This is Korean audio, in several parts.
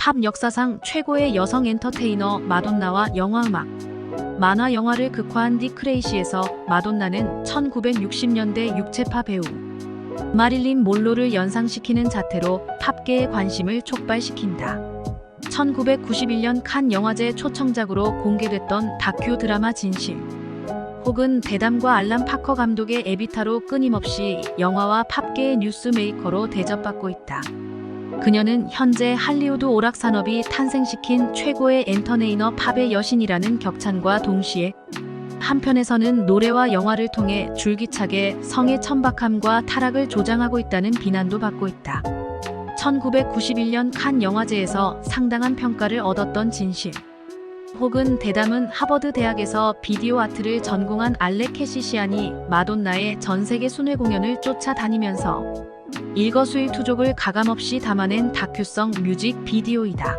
팝 역사상 최고의 여성 엔터테이너 마돈나와 영화음악 만화 영화를 극화한 디 크레이시에서 마돈나는 1960년대 육체파 배우 마릴린 몰로를 연상시키는 자태로 팝계의 관심을 촉발시킨다. 1991년 칸 영화제 초청작으로 공개됐던 다큐 드라마 진실 혹은 대담과 알람 파커 감독의 에비타로 끊임없이 영화와 팝계의 뉴스메이커로 대접받고 있다. 그녀는 현재 할리우드 오락 산업이 탄생시킨 최고의 엔터테이너 팝의 여신이라는 격찬과 동시에 한편에서는 노래와 영화를 통해 줄기차게 성의 천박함과 타락을 조장하고 있다는 비난도 받고 있다. 1991년 칸 영화제에서 상당한 평가를 얻었던 진실. 혹은 대담은 하버드 대학에서 비디오 아트를 전공한 알렉 캐시시안이 마돈나의 전 세계 순회 공연을 쫓아다니면서 일거수일투족을 가감없이 담아낸 다큐성 뮤직 비디오이다.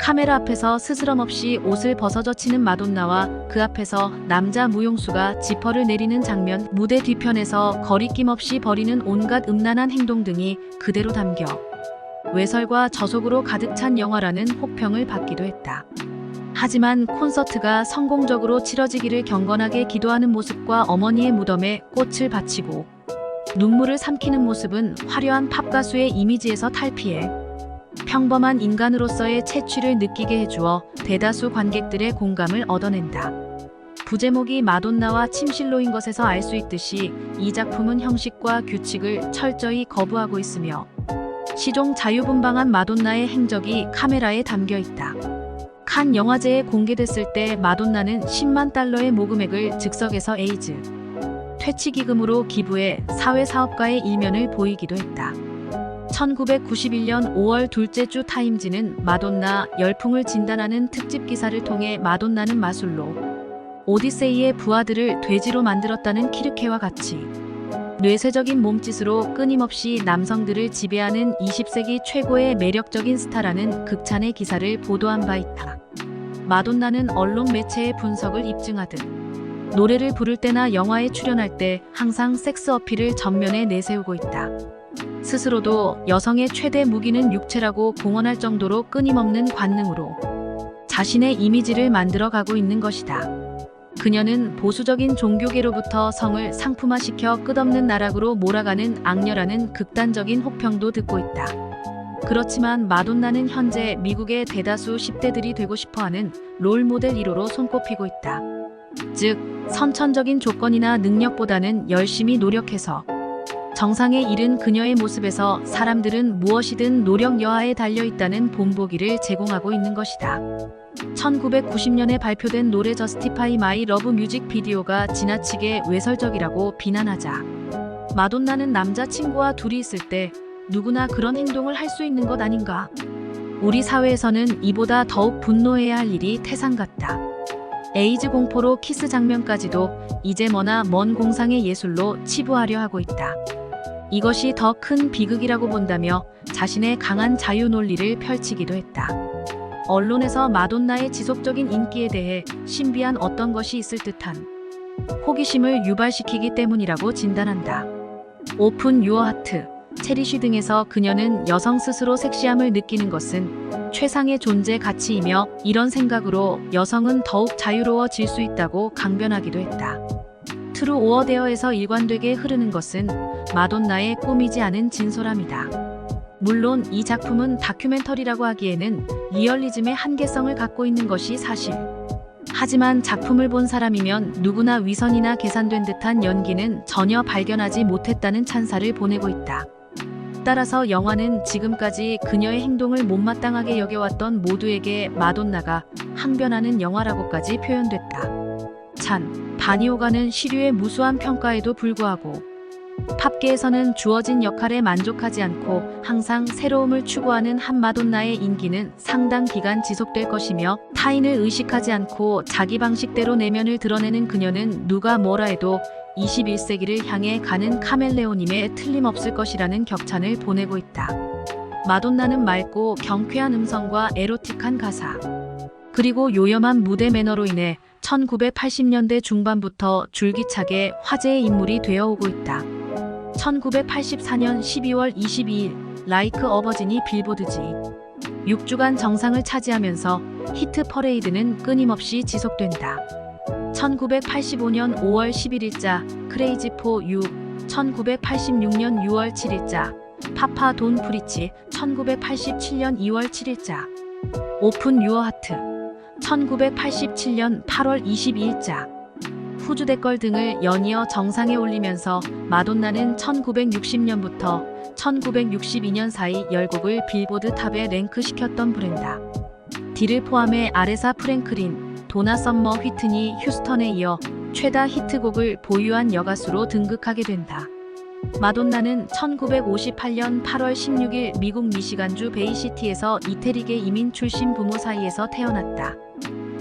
카메라 앞에서 스스럼 없이 옷을 벗어젖히는 마돈나와 그 앞에서 남자 무용수가 지퍼를 내리는 장면, 무대 뒤편에서 거리낌 없이 벌이는 온갖 음란한 행동 등이 그대로 담겨 외설과 저속으로 가득 찬 영화라는 혹평을 받기도 했다. 하지만 콘서트가 성공적으로 치러지기를 경건하게 기도하는 모습과 어머니의 무덤에 꽃을 바치고 눈물을 삼키는 모습은 화려한 팝 가수의 이미지에서 탈피해 평범한 인간으로서의 채취를 느끼게 해주어 대다수 관객들의 공감을 얻어낸다. 부제목이 마돈나와 침실로인 것에서 알 수 있듯이 이 작품은 형식과 규칙을 철저히 거부하고 있으며 시종 자유분방한 마돈나의 행적이 카메라에 담겨 있다. 칸 영화제에 공개됐을 때 마돈나는 10만 달러의 모금액을 즉석에서 에이즈 퇴치 기금으로 기부해 사회사업가의 일면을 보이기도 했다. 1991년 5월 둘째 주 타임지는 마돈나 열풍을 진단하는 특집 기사를 통해 마돈나는 마술로 오디세이의 부하들을 돼지로 만들었다는 키르케와 같이 뇌세적인 몸짓으로 끊임없이 남성들을 지배하는 20세기 최고의 매력적인 스타라는 극찬의 기사를 보도한 바 있다. 마돈나는 언론 매체의 분석을 입증하듯 노래를 부를 때나 영화에 출연할 때 항상 섹스 어필을 전면에 내세우고 있다. 스스로도 여성의 최대 무기는 육체라고 공언할 정도로 끊임없는 관능으로 자신의 이미지를 만들어 가고 있는 것이다. 그녀는 보수적인 종교계로부터 성을 상품화시켜 끝없는 나락으로 몰아가는 악녀라는 극단적인 혹평도 듣고 있다. 그렇지만 마돈나는 현재 미국의 대다수 10대들이 되고 싶어하는 롤모델 1호로 손꼽히고 있다. 즉, 선천적인 조건이나 능력보다는 열심히 노력해서 정상에 이른 그녀의 모습에서 사람들은 무엇이든 노력 여하에 달려 있다는 본보기를 제공하고 있는 것이다. 1990년에 발표된 노래 저스티파이 마이 러브 뮤직 비디오가 지나치게 외설적이라고 비난하자 마돈나는 남자친구와 둘이 있을 때 누구나 그런 행동을 할 수 있는 것 아닌가? 우리 사회에서는 이보다 더욱 분노해야 할 일이 태산 같다. 에이즈 공포로 키스 장면까지도 이제 머나 먼 공상의 예술로 치부하려 하고 있다. 이것이 더 큰 비극이라고 본다며 자신의 강한 자유 논리를 펼치기도 했다. 언론에서 마돈나의 지속적인 인기에 대해 신비한 어떤 것이 있을 듯한 호기심을 유발시키기 때문이라고 진단한다. 오픈 유어 하트, 체리쉬 등에서 그녀는 여성 스스로 섹시함을 느끼는 것은 최상의 존재 가치이며 이런 생각으로 여성은 더욱 자유로워질 수 있다고 강변하기도 했다. 트루 오어데어에서 일관되게 흐르는 것은 마돈나의 꾸미지 않은 진솔함이다. 물론 이 작품은 다큐멘터리라고 하기에는 리얼리즘의 한계성을 갖고 있는 것이 사실. 하지만 작품을 본 사람이면 누구나 위선이나 계산된 듯한 연기는 전혀 발견하지 못했다는 찬사를 보내고 있다. 따라서 영화는 지금까지 그녀의 행동을 못마땅하게 여겨왔던 모두에게 마돈나가 항변하는 영화라고까지 표현됐다. 찬, 바니오가는 시류의 무수한 평가에도 불구하고 팝계에서는 주어진 역할에 만족하지 않고 항상 새로움을 추구하는 한 마돈나의 인기는 상당 기간 지속될 것이며 타인을 의식하지 않고 자기 방식대로 내면을 드러내는 그녀는 누가 뭐라 해도 21세기를 향해 가는 카멜레온임에 틀림없을 것이라는 격찬을 보내고 있다. 마돈나는 맑고 경쾌한 음성과 에로틱한 가사, 그리고 요염한 무대 매너로 인해 1980년대 중반부터 줄기차게 화제의 인물이 되어 오고 있다. 1984년 12월 22일 라이크 어버진이 빌보드지 6주간 정상을 차지하면서 히트 퍼레이드는 끊임없이 지속된다. 1985년 5월 11일자 크레이지 포 유, 1986년 6월 7일자 파파 돈 프리치, 1987년 2월 7일자 오픈 유어 하트, 1987년 8월 22일자 후주 댓글 등을 연이어 정상에 올리면서 마돈나는 1960년부터 1962년 사이 열곡을 빌보드 탑에 랭크시켰던 브랜다. 디를 포함해 아레사 프랭클린, 도나 썸머 휘트니 휴스턴에 이어 최다 히트곡을 보유한 여가수로 등극하게 된다. 마돈나는 1958년 8월 16일 미국 미시간주 베이시티에서 이태리계 이민 출신 부모 사이에서 태어났다.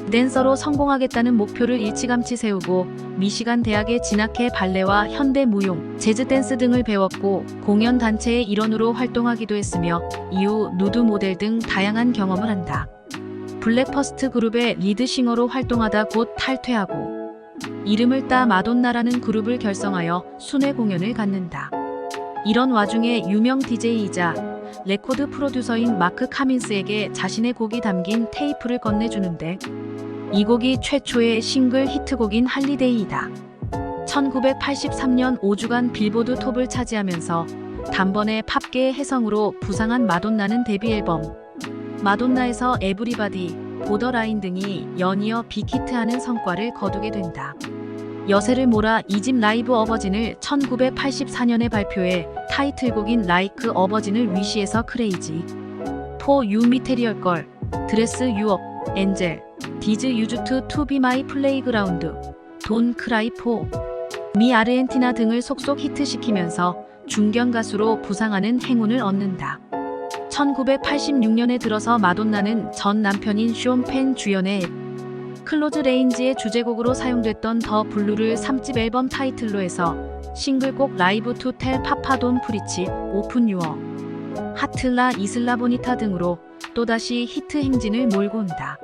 댄서로 성공하겠다는 목표를 일찌감치 세우고 미시간 대학에 진학해 발레와 현대 무용, 재즈 댄스 등을 배웠고 공연 단체의 일원으로 활동하기도 했으며 이후 누드 모델 등 다양한 경험을 한다. 블랙퍼스트 그룹의 리드싱어로 활동하다 곧 탈퇴하고 이름을 따 마돈나라는 그룹을 결성하여 순회 공연을 갖는다. 이런 와중에 유명 DJ이자 레코드 프로듀서인 마크 카민스에게 자신의 곡이 담긴 테이프를 건네주는데 이 곡이 최초의 싱글 히트곡인 할리데이이다. 1983년 5주간 빌보드 톱을 차지하면서 단번에 팝계의 혜성으로 부상한 마돈나는 데뷔 앨범 마돈나에서 에브리바디, 보더라인 등이 연이어 빅히트하는 성과를 거두게 된다. 여세를 몰아 이집 라이브 어버진을 1984년에 발표해 타이틀곡인 라이크 어버진을 위시해서 크레이지 포 유 미테리얼 걸 드레스 유업 엔젤 디즈 유주트 투비 마이 플레이그라운드 돈 크라이 포 미 아르헨티나 등을 속속 히트시키면서 중견 가수로 부상하는 행운을 얻는다. 1986년에 들어서 마돈나는 전 남편인 쇼펜 주연의 클로즈 레인지의 주제곡으로 사용됐던 더 블루를 3집 앨범 타이틀로 해서 싱글곡 라이브 투 텔 파파돈 프리치 오픈 유어 하틀라 이슬라 보니타 등으로 또다시 히트 행진을 몰고 온다.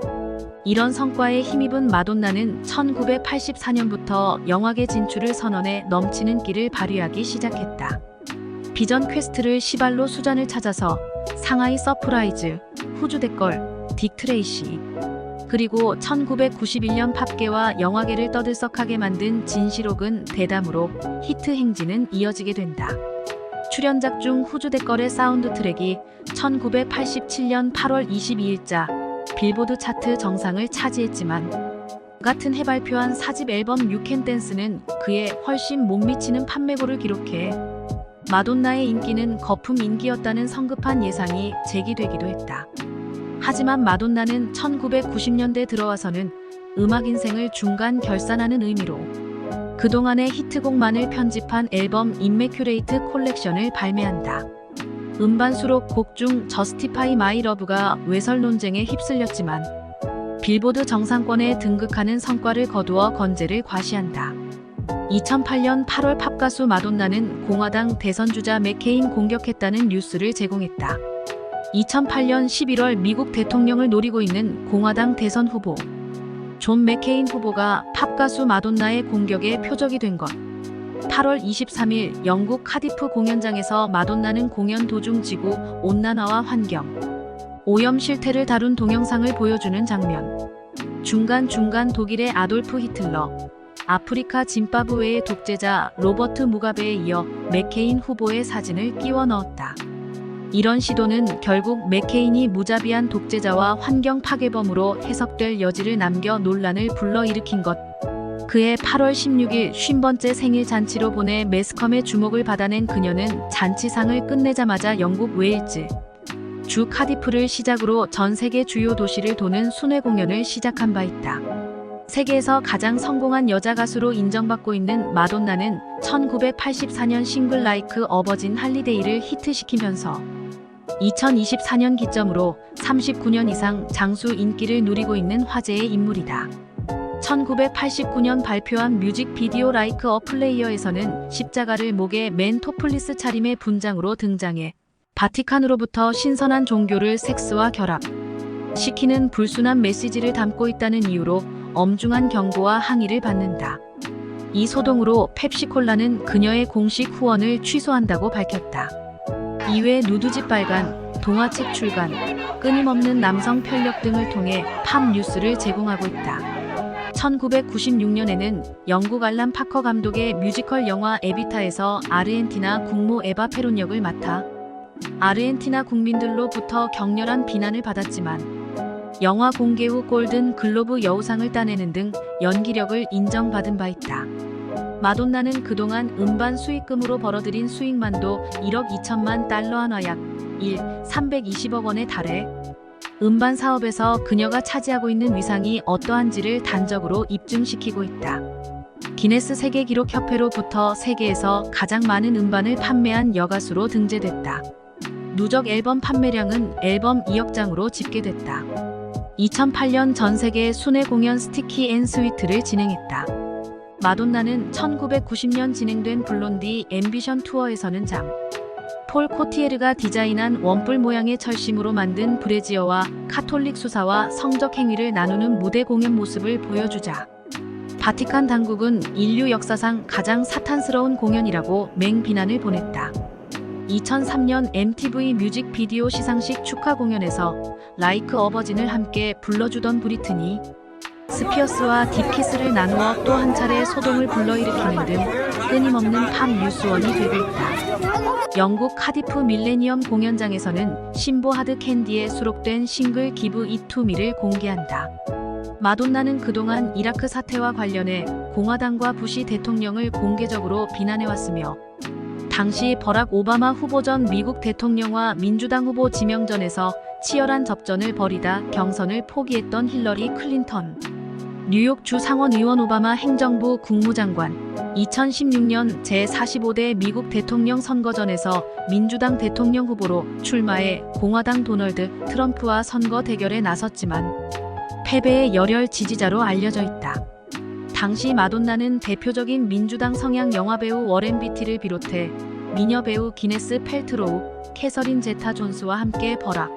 이런 성과에 힘입은 마돈나는 1984년부터 영화계 진출을 선언해 넘치는 끼를 발휘하기 시작했다. 비전 퀘스트를 시발로 수잔을 찾아서 상하이 서프라이즈, 후주 댓걸, 딕 트레이시, 그리고 1991년 팝계와 영화계를 떠들썩하게 만든 진실옥은 대담으로 히트 행진은 이어지게 된다. 출연작 중 후주 댓걸의 사운드 트랙이 1987년 8월 22일자 빌보드 차트 정상을 차지했지만 같은 해 발표한 4집 앨범 유캔 댄스는 그에 훨씬 못 미치는 판매고를 기록해 마돈나의 인기는 거품 인기였다는 성급한 예상이 제기되기도 했다. 하지만 마돈나는 1990년대 들어와서는 음악 인생을 중간 결산하는 의미로 그동안의 히트곡만을 편집한 앨범 인메큐레이트 콜렉션을 발매한다. 음반 수록 곡 중 저스티파이 마이 러브가 외설 논쟁에 휩쓸렸지만 빌보드 정상권에 등극하는 성과를 거두어 건재를 과시한다. 2008년 8월 팝 가수 마돈나는 공화당 대선 주자 맥케인 공격했다는 뉴스를 제공했다. 2008년 11월 미국 대통령을 노리고 있는 공화당 대선 후보 존 맥케인 후보가 팝 가수 마돈나의 공격에 표적이 된 것. 8월 23일 영국 카디프 공연장에서 마돈나는 공연 도중 지구 온난화와 환경, 오염 실태를 다룬 동영상을 보여주는 장면. 중간중간 독일의 아돌프 히틀러, 아프리카 짐바브웨의 독재자 로버트 무가베에 이어 맥케인 후보의 사진을 끼워 넣었다. 이런 시도는 결국 맥케인이 무자비한 독재자와 환경 파괴범으로 해석될 여지를 남겨 논란을 불러일으킨 것. 그해 8월 16일 50번째 생일 잔치로 보내 매스컴의 주목을 받아낸 그녀는 잔치상을 끝내자마자 영국 웨일즈 주 카디프를 시작으로 전 세계 주요 도시를 도는 순회 공연을 시작한 바 있다. 세계에서 가장 성공한 여자 가수로 인정받고 있는 마돈나는 1984년 싱글 라이크 어버진 할리데이를 히트시키면서 2024년 기점으로 39년 이상 장수 인기를 누리고 있는 화제의 인물이다. 1989년 발표한 뮤직비디오 라이크 어 플레이어에서는 십자가를 목에 맨 토플리스 차림의 분장으로 등장해 바티칸으로부터 신선한 종교를 섹스와 결합 시키는 불순한 메시지를 담고 있다는 이유로 엄중한 경고와 항의를 받는다. 이 소동으로 펩시콜라는 그녀의 공식 후원을 취소한다고 밝혔다. 이외 누드집 빨간, 동화책 출간, 끊임없는 남성 편력 등을 통해 팝 뉴스를 제공하고 있다. 1996년에는 영국 알람 파커 감독의 뮤지컬 영화 에비타에서 아르헨티나 국모 에바 페론 역을 맡아 아르헨티나 국민들로부터 격렬한 비난을 받았지만 영화 공개 후 골든 글로브 여우상을 따내는 등 연기력을 인정받은 바 있다. 마돈나는 그동안 음반 수익금으로 벌어들인 수익만도 1억 2천만 달러 한화 약 1, 320억 원에 달해 음반 사업에서 그녀가 차지하고 있는 위상이 어떠한지를 단적으로 입증시키고 있다. 기네스 세계 기록 협회로부터 세계에서 가장 많은 음반을 판매한 여가수로 등재됐다. 누적 앨범 판매량은 앨범 2억 장으로 집계됐다. 2008년 전 세계 순회 공연 스티키 앤 스위트를 진행했다. 마돈나는 1990년 진행된 블론디 앰비션 투어에서는 잠. 폴 코티에르가 디자인한 원뿔 모양의 철심으로 만든 브레지어와 카톨릭 수사와 성적 행위를 나누는 무대 공연 모습을 보여주자. 바티칸 당국은 인류 역사상 가장 사탄스러운 공연이라고 맹비난을 보냈다. 2003년 MTV 뮤직 비디오 시상식 축하 공연에서 라이크 어버진을 함께 불러주던 브리트니 스피어스와 딥키스를 나누어 또 한 차례 소동을 불러일으키는 등 끊임없는 팝 뉴스원이 되고 있다. 영국 카디프 밀레니엄 공연장에서는 신보 하드 캔디에 수록된 싱글 기브 이투미를 공개한다. 마돈나는 그동안 이라크 사태와 관련해 공화당과 부시 대통령을 공개적으로 비난해왔으며 당시 버락 오바마 후보 전 미국 대통령과 민주당 후보 지명전에서 치열한 접전을 벌이다 경선을 포기했던 힐러리 클린턴. 뉴욕 주 상원 의원 오바마 행정부 국무장관 2016년 제45대 미국 대통령 선거전에서 민주당 대통령 후보로 출마해 공화당 도널드 트럼프와 선거 대결에 나섰지만 패배의 열혈 지지자로 알려져 있다. 당시 마돈나는 대표적인 민주당 성향 영화배우 워렌 비티를 비롯해 미녀 배우 기네스 펠트로우, 캐서린 제타 존스와 함께 버락,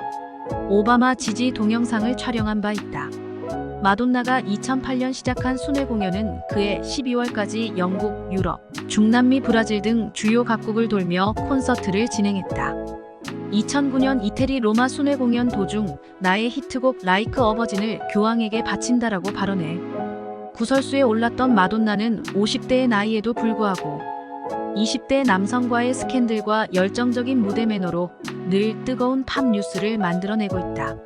오바마 지지 동영상을 촬영한 바 있다. 마돈나가 2008년 시작한 순회 공연은 그해 12월까지 영국, 유럽, 중남미, 브라질 등 주요 각국을 돌며 콘서트를 진행했다. 2009년 이태리 로마 순회 공연 도중 나의 히트곡 라이크 어버진을 교황에게 바친다라고 발언해 구설수에 올랐던 마돈나는 50대의 나이에도 불구하고 20대 남성과의 스캔들과 열정적인 무대 매너로 늘 뜨거운 팝 뉴스를 만들어내고 있다.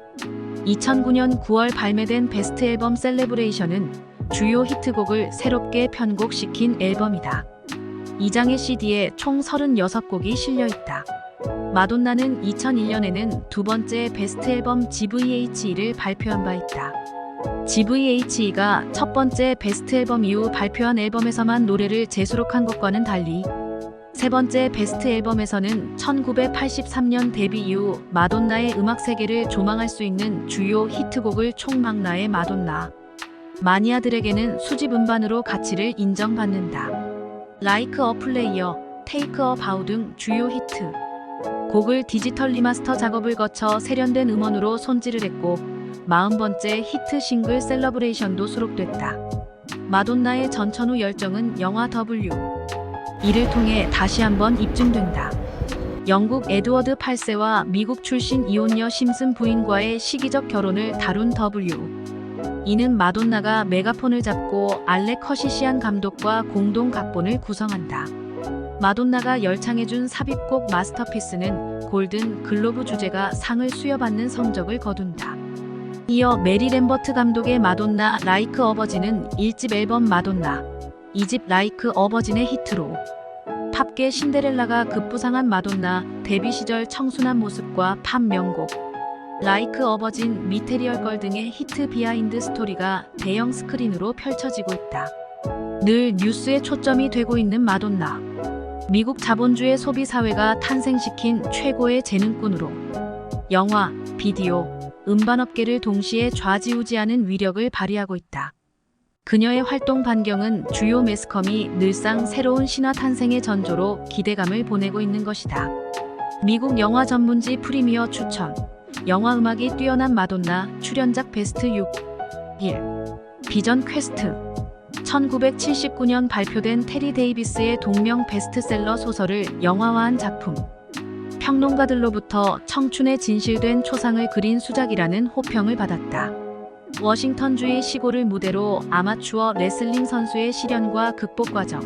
2009년 9월 발매된 베스트 앨범 셀레브레이션은 주요 히트곡을 새롭게 편곡시킨 앨범이다. 2장의 CD에 총 36곡이 실려 있다. 마돈나는 2001년에는 두 번째 베스트 앨범 GVHE를 발표한 바 있다. GVHE가 첫 번째 베스트 앨범 이후 발표한 앨범에서만 노래를 재수록한 것과는 달리 세 번째 베스트 앨범에서는 1983년 데뷔 이후 마돈나의 음악 세계를 조망할 수 있는 주요 히트곡을 총망라의 마돈나. 마니아들에게는 수집 음반으로 가치를 인정받는다. Like a Player, Take a Bow 등 주요 히트. 곡을 디지털 리마스터 작업을 거쳐 세련된 음원으로 손질을 했고 40번째 히트 싱글 셀러브레이션도 수록됐다. 마돈나의 전천후 열정은 영화 W. 이를 통해 다시 한번 입증된다. 영국 에드워드 8세와 미국 출신 이혼녀 심슨 부인과의 시기적 결혼을 다룬 W. 이는 마돈나가 메가폰을 잡고 알렉 커시시안 감독과 공동 각본을 구성한다. 마돈나가 열창해준 삽입곡 마스터피스는 골든 글로브 주제가 상을 수여받는 성적을 거둔다. 이어 메리 램버트 감독의 마돈나 라이크 어버진은 1집 앨범 마돈나, 2집 라이크 어버진의 히트로 팝계 신데렐라가 급부상한 마돈나 데뷔 시절 청순한 모습과 팝 명곡 라이크 어버진 미테리얼 걸 등의 히트 비하인드 스토리가 대형 스크린으로 펼쳐지고 있다. 늘 뉴스에 초점이 되고 있는 마돈나. 미국 자본주의 소비 사회가 탄생시킨 최고의 재능꾼으로 영화, 비디오, 음반업계를 동시에 좌지우지하는 위력을 발휘하고 있다. 그녀의 활동 반경은 주요 매스컴이 늘상 새로운 신화 탄생의 전조로 기대감을 보내고 있는 것이다. 미국 영화 전문지 프리미어 추천. 영화 음악이 뛰어난 마돈나 출연작 베스트 6. 1. 비전 퀘스트. 1979년 발표된 테리 데이비스의 동명 베스트셀러 소설을 영화화한 작품. 평론가들로부터 청춘에 진실된 초상을 그린 수작이라는 호평을 받았다. 워싱턴주의 시골을 무대로 아마추어 레슬링 선수의 시련과 극복 과정,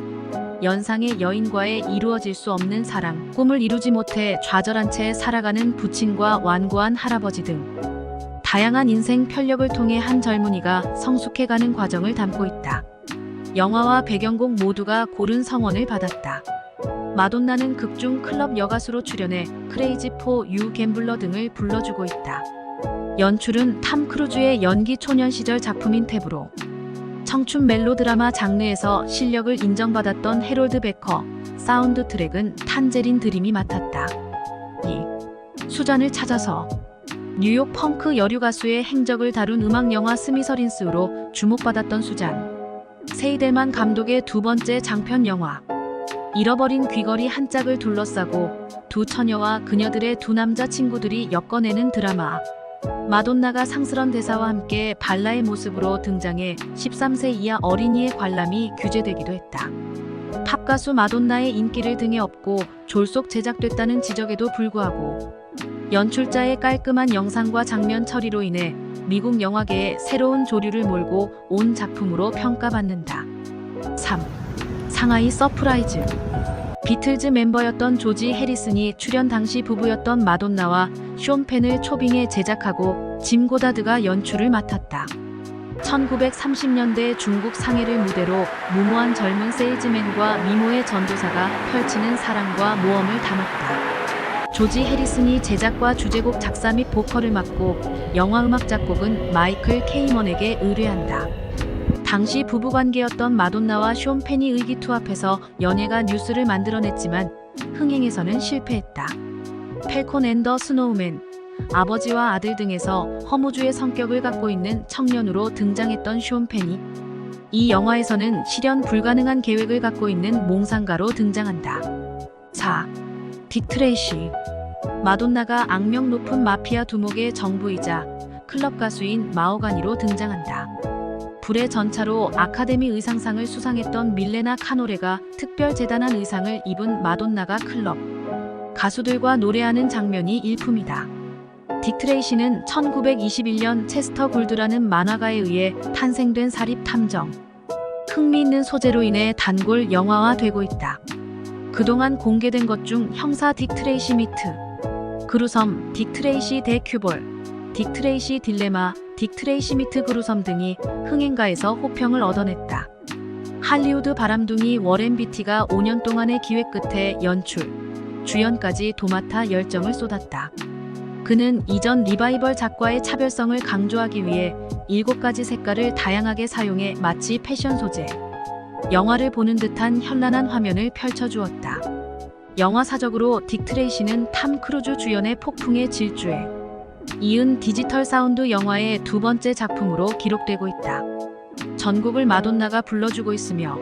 연상의 여인과의 이루어질 수 없는 사랑, 꿈을 이루지 못해 좌절한 채 살아가는 부친과 완고한 할아버지 등 다양한 인생 편력을 통해 한 젊은이가 성숙해가는 과정을 담고 있다. 영화와 배경곡 모두가 고른 성원을 받았다. 마돈나는 극중 클럽 여가수로 출연해 크레이지 포 유 갬블러 등을 불러주고 있다. 연출은 탐 크루즈의 연기 초년 시절 작품인 탭으로 청춘 멜로드라마 장르에서 실력을 인정받았던 해롤드 베커, 사운드 트랙은 탄제린 드림이 맡았다. 2. 수잔을 찾아서 뉴욕 펑크 여류 가수의 행적을 다룬 음악 영화 스미서린스로 주목받았던 수잔. 세이델만 감독의 두 번째 장편 영화. 잃어버린 귀걸이 한 짝을 둘러싸고 두 처녀와 그녀들의 두 남자 친구들이 엮어내는 드라마. 마돈나가 상스런 대사와 함께 발라의 모습으로 등장해 13세 이하 어린이의 관람이 규제되기도 했다. 팝 가수 마돈나의 인기를 등에 업고 졸속 제작됐다는 지적에도 불구하고 연출자의 깔끔한 영상과 장면 처리로 인해 미국 영화계에 새로운 조류를 몰고 온 작품으로 평가받는다. 3. 상하이 서프라이즈 비틀즈 멤버였던 조지 해리슨이 출연 당시 부부였던 마돈나와 쇼 펜을 초빙해 제작하고 짐 고다드가 연출을 맡았다. 1930년대 중국 상해를 무대로 무모한 젊은 세일즈맨과 미모의 전도사가 펼치는 사랑과 모험을 담았다. 조지 해리슨이 제작과 주제곡 작사 및 보컬을 맡고 영화 음악 작곡은 마이클 케이먼에게 의뢰한다. 당시 부부관계였던 마돈나와 쇼 펜이 의기투합해서 연예가 뉴스를 만들어냈지만 흥행에서는 실패했다. 펠콘 앤더 스노우맨, 아버지와 아들 등에서 허무주의 성격을 갖고 있는 청년으로 등장했던 쇼 펜이 이 영화에서는 실현 불가능한 계획을 갖고 있는 몽상가로 등장한다. 4. 딕 트레이시 마돈나가 악명 높은 마피아 두목의 정부이자 클럽 가수인 마오가니로 등장한다. 불의 전차로 아카데미 의상상을 수상했던 밀레나 카노레가 특별 재단한 의상을 입은 마돈나가 클럽 가수들과 노래하는 장면이 일품이다. 딕 트레이시는 1921년 체스터 굴드라는 만화가에 의해 탄생된 사립 탐정. 흥미있는 소재로 인해 단골 영화화되고 있다. 그동안 공개된 것 중 형사 딕 트레이시 미트, 그루섬, 딕 트레이시 대 큐볼, 딕 트레이시 딜레마, 딕 트레이시 미트 그루섬 등이 흥행가에서 호평을 얻어냈다. 할리우드 바람둥이 워렌 비티가 5년 동안의 기획 끝에 연출, 주연까지 도맡아 열정을 쏟았다. 그는 이전 리바이벌 작과의 차별성을 강조하기 위해 7가지 색깔을 다양하게 사용해 마치 패션 소재, 영화를 보는 듯한 현란한 화면을 펼쳐주었다. 영화사적으로 딕 트레이시는 탐 크루즈 주연의 폭풍의 질주에 이은 디지털 사운드 영화의 두 번째 작품으로 기록되고 있다. 전곡을 마돈나가 불러주고 있으며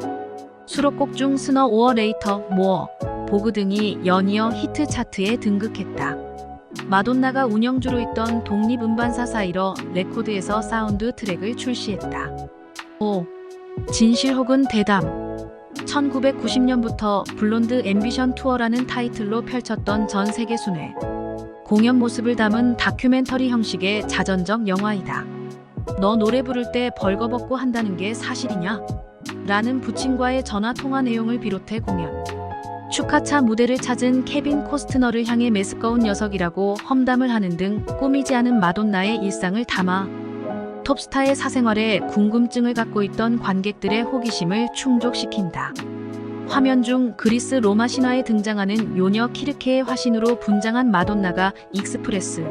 수록곡 중 스너 오어 레이터, 모어, 보그 등이 연이어 히트 차트에 등극했다. 마돈나가 운영주로 있던 독립음반사 사이러 레코드에서 사운드 트랙을 출시했다. 5. 진실 혹은 대담 1990년부터 블론드 앰비션 투어라는 타이틀로 펼쳤던 전 세계 순회 공연 모습을 담은 다큐멘터리 형식의 자전적 영화이다. 너 노래 부를 때 벌거벗고 한다는 게 사실이냐? 라는 부친과의 전화 통화 내용을 비롯해 공연. 축하차 무대를 찾은 케빈 코스트너를 향해 메스꺼운 녀석이라고 험담을 하는 등 꾸미지 않은 마돈나의 일상을 담아 톱스타의 사생활에 궁금증을 갖고 있던 관객들의 호기심을 충족시킨다. 화면 중 그리스 로마 신화에 등장하는 요녀 키르케의 화신으로 분장한 마돈나가 익스프레스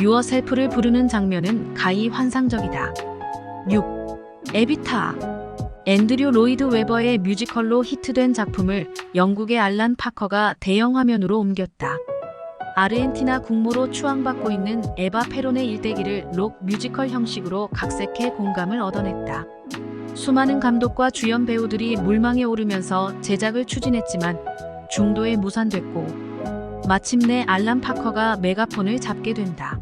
유어 셀프를 부르는 장면은 가히 환상적이다. 6. 에비타 앤드류 로이드 웨버의 뮤지컬로 히트된 작품을 영국의 알란 파커가 대형 화면으로 옮겼다. 아르헨티나 국모로 추앙받고 있는 에바 페론의 일대기를 록 뮤지컬 형식으로 각색해 공감을 얻어냈다. 수많은 감독과 주연 배우들이 물망에 오르면서 제작을 추진했지만 중도에 무산됐고 마침내 알란 파커가 메가폰을 잡게 된다.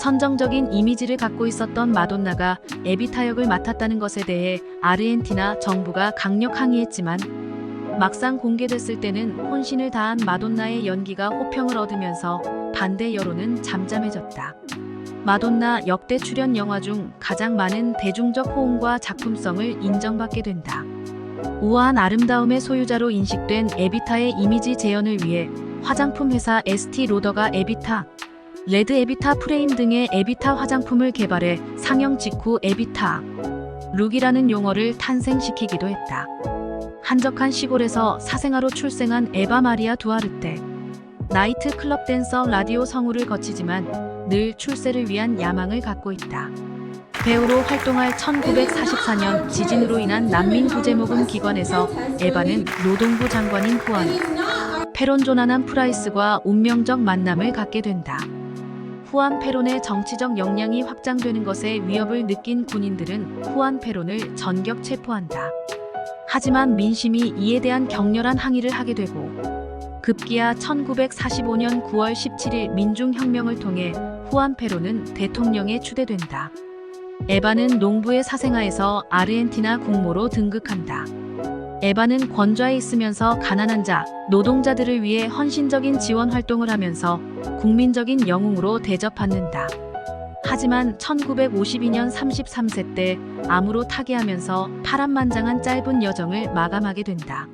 선정적인 이미지를 갖고 있었던 마돈나가 에비타 역을 맡았다는 것에 대해 아르헨티나 정부가 강력 항의했지만 막상 공개됐을 때는 혼신을 다한 마돈나의 연기가 호평을 얻으면서 반대 여론은 잠잠해졌다. 마돈나 역대 출연 영화 중 가장 많은 대중적 호응과 작품성을 인정받게 된다. 우아한 아름다움의 소유자로 인식된 에비타의 이미지 재현을 위해 화장품 회사 에스티 로더가 에비타, 레드 에비타 프레임 등의 에비타 화장품을 개발해 상영 직후 에비타 룩이라는 용어를 탄생시키기도 했다. 한적한 시골에서 사생아로 출생한 에바 마리아 두아르테. 나이트 클럽 댄서 라디오 성우를 거치지만 늘 출세를 위한 야망을 갖고 있다. 배우로 활동할 1944년 지진으로 인한 난민 구제 모금 기관에서 에바는 노동부 장관인 후안 페론 조나난 프라이스과 운명적 만남을 갖게 된다. 후안 페론의 정치적 역량이 확장되는 것에 위협을 느낀 군인들은 후안 페론을 전격 체포한다. 하지만 민심이 이에 대한 격렬한 항의를 하게 되고 급기야 1945년 9월 17일 민중혁명을 통해 후안 페론은 대통령에 추대된다. 에바는 농부의 사생아에서 아르헨티나 국모로 등극한다. 에바는 권좌에 있으면서 가난한 자, 노동자들을 위해 헌신적인 지원 활동을 하면서 국민적인 영웅으로 대접받는다. 하지만 1952년 33세 때 암으로 타계하면서 파란만장한 짧은 여정을 마감하게 된다.